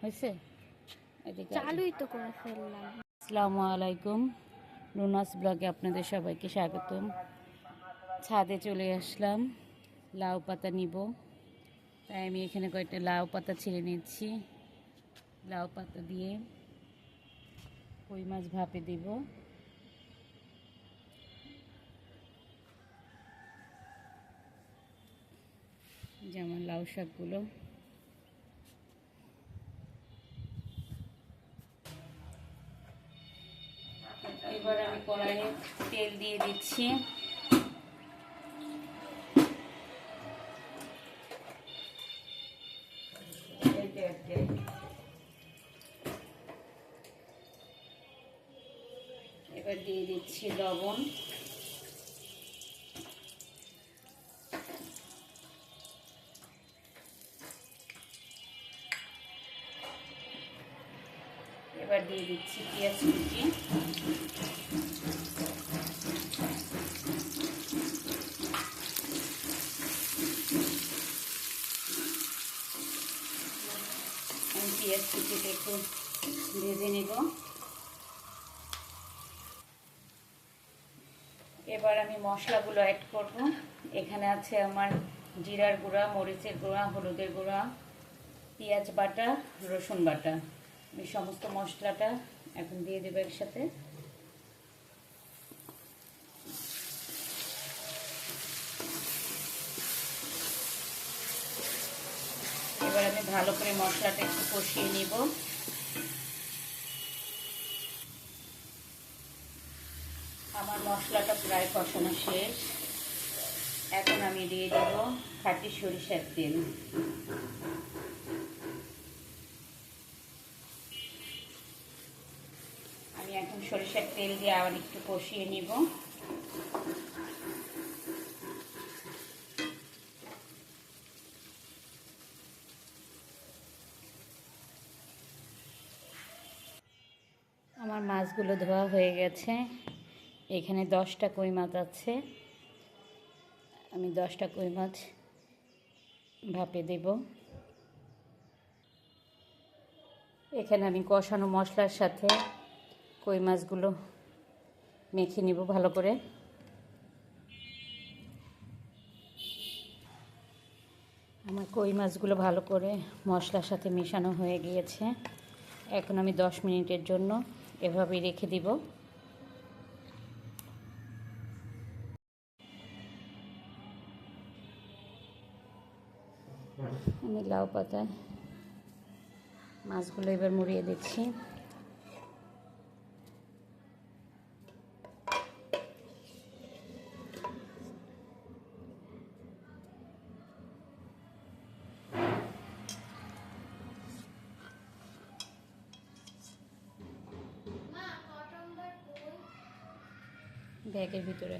হয়েছে? চালুই তো করে ফেললাম। আসসালামু আলাইকুম। রুনাস ব্লগে আপনাদের সবাইকে স্বাগতম। ছাদে চলে আসলাম লাউ পাতা নিব। তাই আমি এখানে কয়েকটা লাউ পাতা ছিঁড়ে নিচ্ছি। লাউ পাতা দিয়ে কই মাছ ভাপে দিব। যেমন লাউ শাকগুলো। এবার আমি কড়াইয়ে তেল দিয়ে দিচ্ছি। এবার দিয়ে দিচ্ছি লবণ। এবার দিয়ে দিচ্ছি পেঁয়াজ কুচি। পেঁয়াজ কুচিটা একটু ভেজে নেব। এবার আমি মশলাগুলো অ্যাড করব। এখানে আছে আমার জিরার গুঁড়া, মরিচের গুঁড়া, হলুদের গুঁড়া, পেঁয়াজ বাটা, রসুন বাটা। আমি সমস্ত মশলাটা এখন দিয়ে দেবো একসাথে। এবার আমি ভালো করে মশলাটা একটু কষিয়ে নিব। আমার মশলাটা প্রায় কষানো শেষ। এখন আমি দিয়ে দেব খাঁটি সরিষার তেল। আমি এখন সরিষার তেল দিয়ে আবার একটু কষিয়ে নিব। আমার মাছগুলো ধোয়া হয়ে গেছে। এখানে দশটা কই মাছ আছে। আমি দশটা কই মাছ ভাপে দেব। এখানে আমি কষানো মশলার সাথে কই মাছগুলো মেখে নিব ভালো করে। আমার কই মাছগুলো ভালো করে মশলার সাথে মেশানো হয়ে গিয়েছে। এখন আমি দশ মিনিটের জন্য এভাবেই রেখে দিব। আমি লাউ পাতায় মাছগুলো এবার মুড়িয়ে দিচ্ছি। ব্যাগের ভিতরে।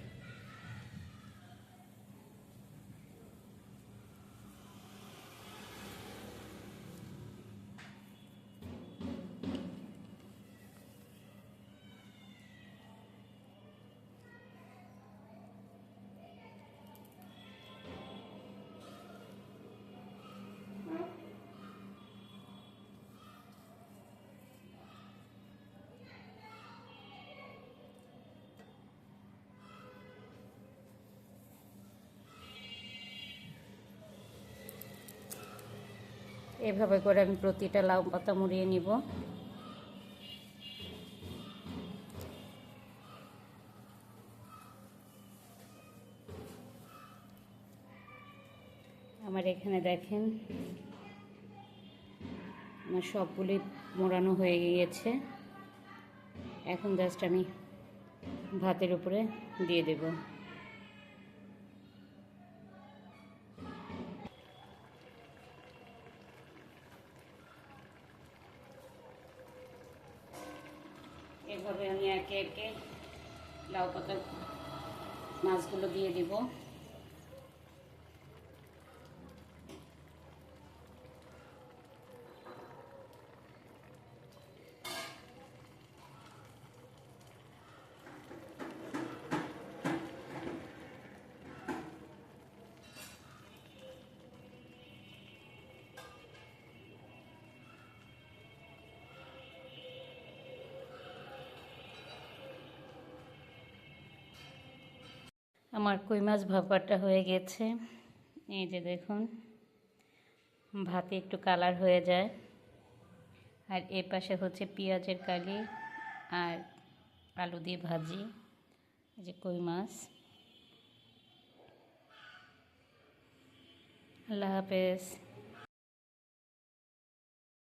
এভাবে করে আমি প্রতিটা লাউ পাতা মুড়িয়ে নিব। আমার এখানে দেখেন, আমার সবগুলি মোড়ানো হয়ে গিয়েছে। এখন জাস্ট আমি ভাতের উপরে দিয়ে দেবো। এভাবে আমি একে একে লাউ পাতা মাছগুলো দিয়ে দিব। আমার কই মাছ ভাপাটা হয়ে গেছে। এই যে দেখুন, ভাতে একটু কালার হয়ে যায়। আর এ পাশে হচ্ছে পেঁয়াজের কালি আর আলু দিয়ে ভাজি, এই যে কই মাছ। আল্লাহ হাফেজ।